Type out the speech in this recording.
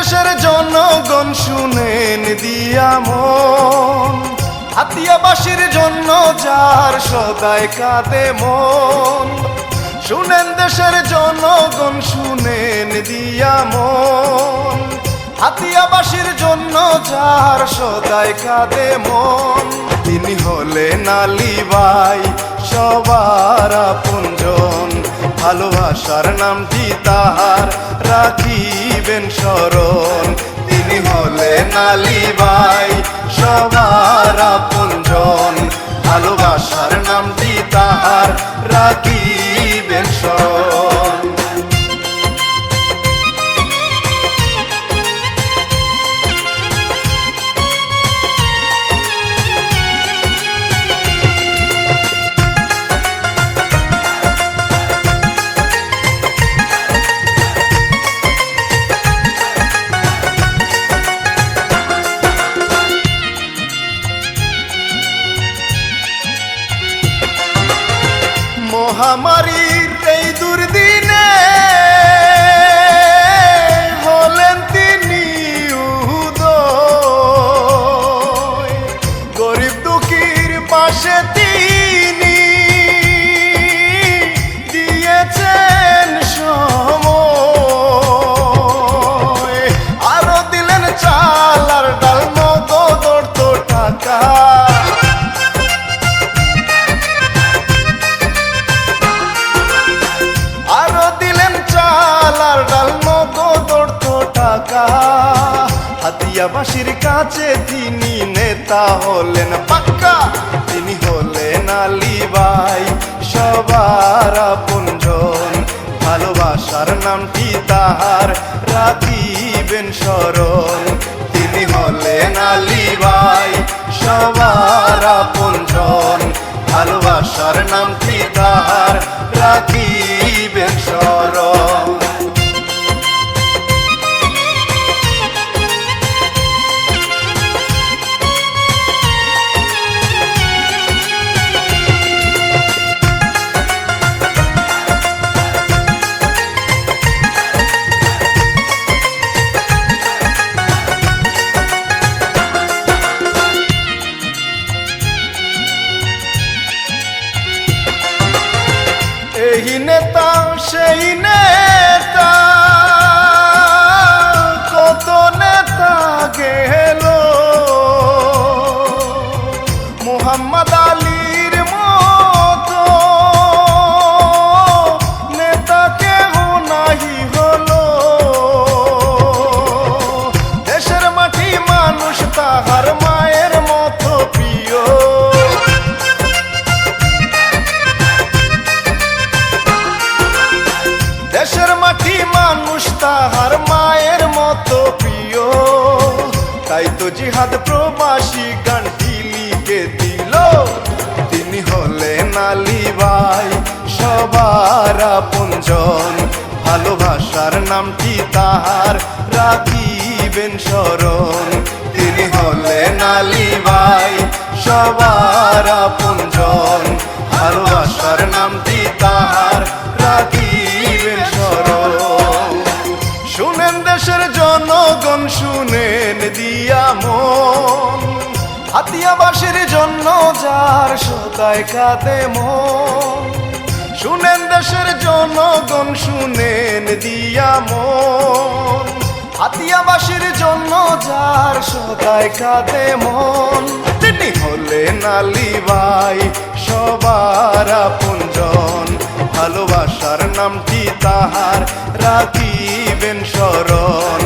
দেশের জনগণ শুনেন দিয়া মন। হাতিয়াবাসীর জন্য যার সদায় কাঁদে মন। শুনেন দেশের জনগণ শুনেন দিয়া মন। হাতিয়াবাসীর জন্য যার সদায় কাঁদে মন। তিনি হলেন আলিবাই সবার আপনজন। ভালোবাসার নামটি তাহার? রাখিবেন স্মরণ তিনি হলেন আলী ভাই, সবার আপনজন। ভালোবাসার নামটি তাহার? রাখিবেন মহামারীর এই দুর্দিনে হলেন তিনি গরিব দুঃখীর পাশে তিনি দিয়েছেন সময়। আরও দিলেন চাল আর ডাল অর্থ টাকা। হাতিয়াবাসীর কাছে তিনি নেতা হলেন, পাক্কা তিনি হলেন আলী ভাই। সবার আপনজন ভালোবাসার নামটি তাহার রাখিবেন স্মরণ। তিনি হলেন আলিবাই সবার আপনজন ভালোবাসার নামটি তাহার রাখিবেন এই নেতা সেই নেতা। মানুষ তাহার মায়ের মতো প্রিয়। তাই তো জিহাদ প্রবাসী গানটি লিখে দিল। তিনি হলেন আলী ভাই, সবার আপনজন। ভালোবাসার নামটি তাহার রাখিবেন স্মরণ। তিনি হলেন আলী সবার আপনজন। ভালোবাসার নামটি হাতিয়াবাসীর জন্য যার সদায় কাঁদে মন। শুনেন দেশের জনগণ, শুনেন দিয়া মন। হাতিয়াবাসীর জন্য যার সদায় কাঁদে মন। তিনি হলেন আলী ভাই, সবার আপনজন। ভালোবাসার নামটি তাহার, রাখিবেন স্মরণ